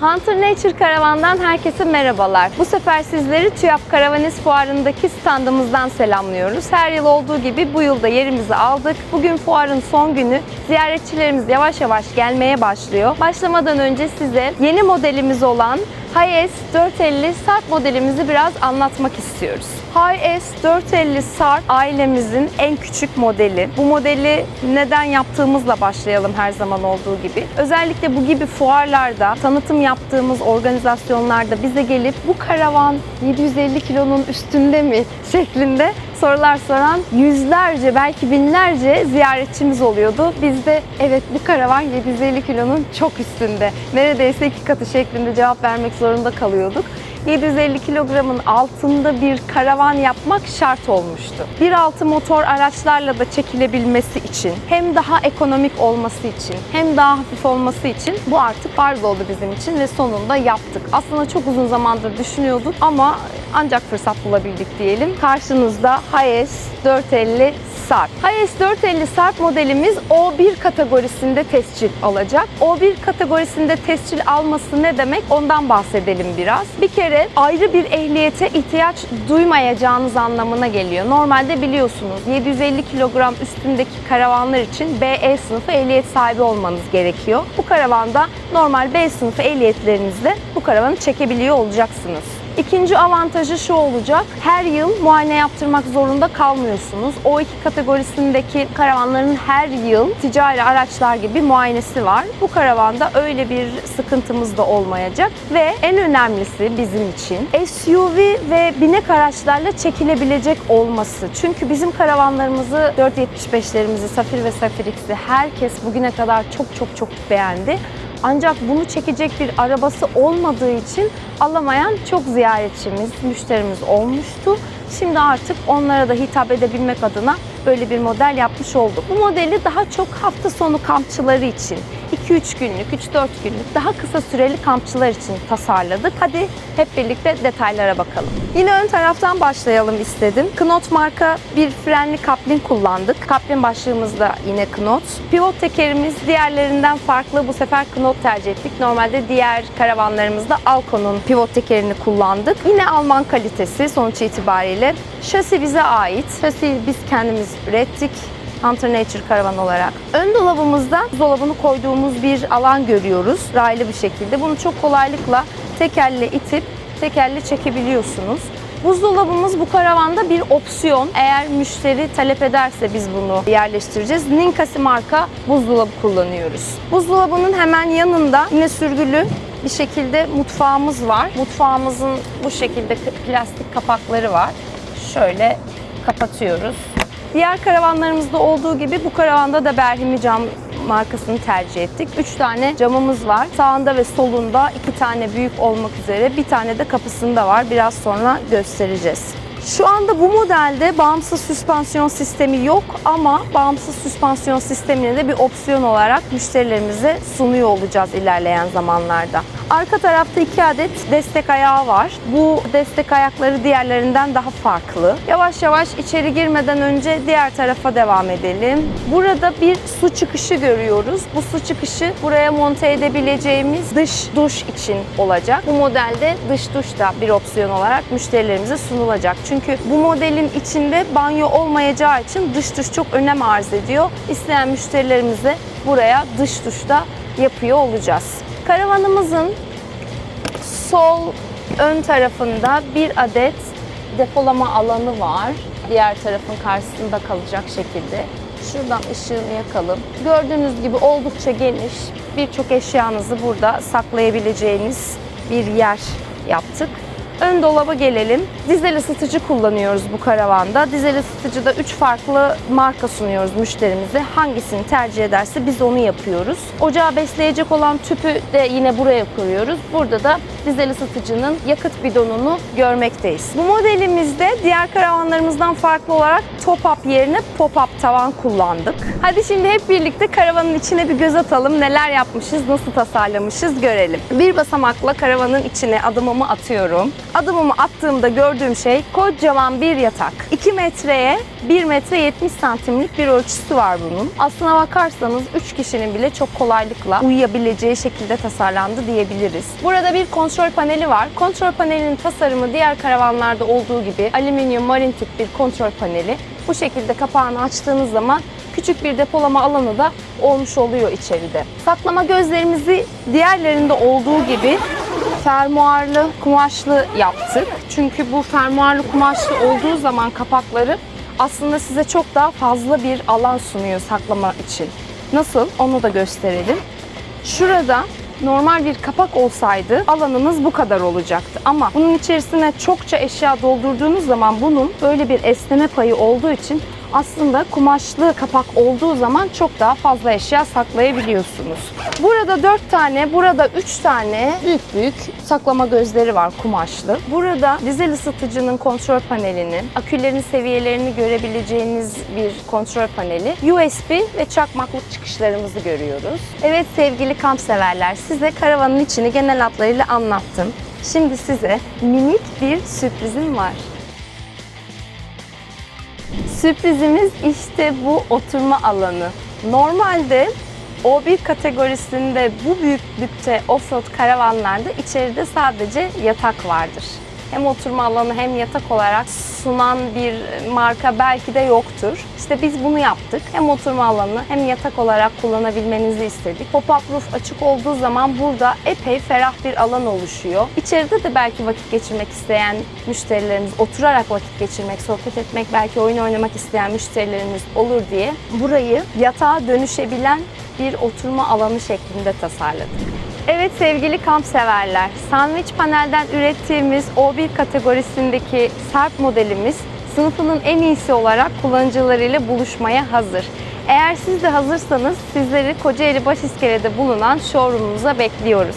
Hunter Nature Karavan'dan herkese merhabalar. Bu sefer sizleri TÜYAP Karavanist Fuarı'ndaki standımızdan selamlıyoruz. Her yıl olduğu gibi bu yılda yerimizi aldık. Bugün fuarın son günü. Ziyaretçilerimiz yavaş yavaş gelmeye başlıyor. Başlamadan önce size yeni modelimiz olan Hayes 450 Sarp modelimizi biraz anlatmak istiyoruz. Hayes 450 Sarp ailemizin en küçük modeli. Bu modeli neden yaptığımızla başlayalım her zaman olduğu gibi. Özellikle bu gibi fuarlarda, tanıtım yaptığımız organizasyonlarda bize gelip bu karavan 750 kilonun üstünde mi şeklinde sorular soran yüzlerce belki binlerce ziyaretçimiz oluyordu. Biz de evet bu karavan 750 kilonun çok üstünde. Neredeyse iki katı şeklinde cevap vermek zorunda kalıyorduk. 750 kilogramın altında bir karavan yapmak şart olmuştu. 1.6 motor araçlarla da çekilebilmesi için, hem daha ekonomik olması için, hem daha hafif olması için bu artık farz oldu bizim için ve sonunda yaptık. Aslında çok uzun zamandır düşünüyorduk ama ancak fırsat bulabildik diyelim. Karşınızda Hayes 450 Sarp. Hayes 450 Sarp modelimiz O1 kategorisinde tescil alacak. O1 kategorisinde tescil alması ne demek? Ondan bahsedelim biraz. Bir kere ayrı bir ehliyete ihtiyaç duymayacağınız anlamına geliyor. Normalde biliyorsunuz 750 kilogram üstündeki karavanlar için BE sınıfı ehliyet sahibi olmanız gerekiyor. Bu karavanda normal B sınıfı ehliyetlerinizle bu karavanı çekebiliyor olacaksınız. İkinci avantajı şu olacak. Her yıl muayene yaptırmak zorunda kalmıyorsunuz. O iki kategorisindeki karavanların her yıl ticari araçlar gibi muayenesi var. Bu karavanda öyle bir sıkıntımız da olmayacak. Ve en önemlisi bizim için SUV ve binek araçlarla çekilebilecek olması. Çünkü bizim karavanlarımızı 475'lerimizi, Safir ve Safir X'i herkes bugüne kadar çok çok çok beğendi. Ancak bunu çekecek bir arabası olmadığı için alamayan çok ziyaretçimiz, müşterimiz olmuştu. Şimdi artık onlara da hitap edebilmek adına böyle bir model yapmış olduk. Bu modeli daha çok hafta sonu kampçıları için, 2-3 günlük, 3-4 günlük daha kısa süreli kampçılar için tasarladık. Hadi hep birlikte detaylara bakalım. Yine ön taraftan başlayalım istedim. Knot marka bir frenli kaplin kullandık. Kaplin başlığımız da yine Knot. Pivot tekerimiz diğerlerinden farklı. Bu sefer Knot tercih ettik. Normalde diğer karavanlarımızda Alco'nun pivot tekerini kullandık. Yine Alman kalitesi sonuç itibariyle. Şasi bize ait. Şasi biz kendimiz ürettik. Hunter Nature karavan olarak. Ön dolabımızda dolabını koyduğumuz bir alan görüyoruz. Raylı bir şekilde. Bunu çok kolaylıkla tekerle itip tekerle çekebiliyorsunuz. Buzdolabımız bu karavanda bir opsiyon. Eğer müşteri talep ederse biz bunu yerleştireceğiz. Ninkasi marka buzdolabı kullanıyoruz. Buzdolabının hemen yanında yine sürgülü bir şekilde mutfağımız var. Mutfağımızın bu şekilde plastik kapakları var. Şöyle kapatıyoruz. Diğer karavanlarımızda olduğu gibi bu karavanda da Berhimi cam markasını tercih ettik. 3 tane camımız var. Sağında ve solunda 2 tane büyük olmak üzere bir tane de kapısında var. Biraz sonra göstereceğiz. Şu anda bu modelde bağımsız süspansiyon sistemi yok ama bağımsız süspansiyon sistemini de bir opsiyon olarak müşterilerimize sunuyor olacağız ilerleyen zamanlarda. Arka tarafta iki adet destek ayağı var. Bu destek ayakları diğerlerinden daha farklı. Yavaş yavaş içeri girmeden önce diğer tarafa devam edelim. Burada bir su çıkışı görüyoruz. Bu su çıkışı buraya monte edebileceğimiz dış duş için olacak. Bu modelde dış duş da bir opsiyon olarak müşterilerimize sunulacak. Çünkü bu modelin içinde banyo olmayacağı için dış duş çok önem arz ediyor. İsteyen müşterilerimize buraya dış duş da yapıyor olacağız. Karavanımızın sol ön tarafında bir adet depolama alanı var. Diğer tarafın karşısında kalacak şekilde. Şuradan ışığını yakalım. Gördüğünüz gibi oldukça geniş. Birçok eşyanızı burada saklayabileceğiniz bir yer yaptık. Ön dolaba gelelim. Dizel ısıtıcı kullanıyoruz bu karavanda. Dizel ısıtıcıda 3 farklı marka sunuyoruz müşterimize. Hangisini tercih ederse biz onu yapıyoruz. Ocağı besleyecek olan tüpü de yine buraya koyuyoruz. Burada da dizel ısıtıcının yakıt bidonunu görmekteyiz. Bu modelimizde diğer karavanlarımızdan farklı olarak top-up yerine pop-up tavan kullandık. Hadi şimdi hep birlikte karavanın içine bir göz atalım. Neler yapmışız, nasıl tasarlamışız görelim. Bir basamakla karavanın içine adımımı atıyorum. Adımımı attığımda gördüğüm şey kocaman bir yatak. 2 metreye 1 metre 70 santimlik bir ölçüsü var bunun. Aslına bakarsanız 3 kişinin bile çok kolaylıkla uyuyabileceği şekilde tasarlandı diyebiliriz. Burada bir kontrol paneli var. Kontrol panelinin tasarımı diğer karavanlarda olduğu gibi alüminyum marin tip bir kontrol paneli. Bu şekilde kapağını açtığınız zaman küçük bir depolama alanı da olmuş oluyor içeride. Saklama gözlerimizi diğerlerinde olduğu gibi fermuarlı, kumaşlı yaptık. Çünkü bu fermuarlı kumaşlı olduğu zaman kapakları aslında size çok daha fazla bir alan sunuyor saklama için. Nasıl? Onu da gösterelim. Şurada normal bir kapak olsaydı alanınız bu kadar olacaktı. Ama bunun içerisine çokça eşya doldurduğunuz zaman bunun böyle bir esneme payı olduğu için aslında kumaşlı kapak olduğu zaman çok daha fazla eşya saklayabiliyorsunuz. Burada 4 tane, burada 3 tane büyük büyük saklama gözleri var kumaşlı. Burada dizel ısıtıcının kontrol panelini, akülerin seviyelerini görebileceğiniz bir kontrol paneli, USB ve çakmaklık çıkışlarımızı görüyoruz. Evet sevgili kamp severler, size karavanın içini genel hatlarıyla anlattım. Şimdi size minik bir sürprizim var. Sürprizimiz işte bu oturma alanı. Normalde O1 kategorisinde bu büyüklükte offroad karavanlarda içeride sadece yatak vardır. Hem oturma alanı hem yatak olarak sunan bir marka belki de yoktur. İşte biz bunu yaptık. Hem oturma alanı hem yatak olarak kullanabilmenizi istedik. Pop-up roof açık olduğu zaman burada epey ferah bir alan oluşuyor. İçeride de belki vakit geçirmek isteyen müşterilerimiz, oturarak vakit geçirmek, sohbet etmek, belki oyun oynamak isteyen müşterilerimiz olur diye burayı yatağa dönüşebilen bir oturma alanı şeklinde tasarladık. Evet sevgili kamp severler, sandviç panelden ürettiğimiz O1 kategorisindeki Sarp modelimiz sınıfının en iyisi olarak kullanıcılarıyla buluşmaya hazır. Eğer siz de hazırsanız sizleri Kocaeli Başiskele'de bulunan showroomumuza bekliyoruz.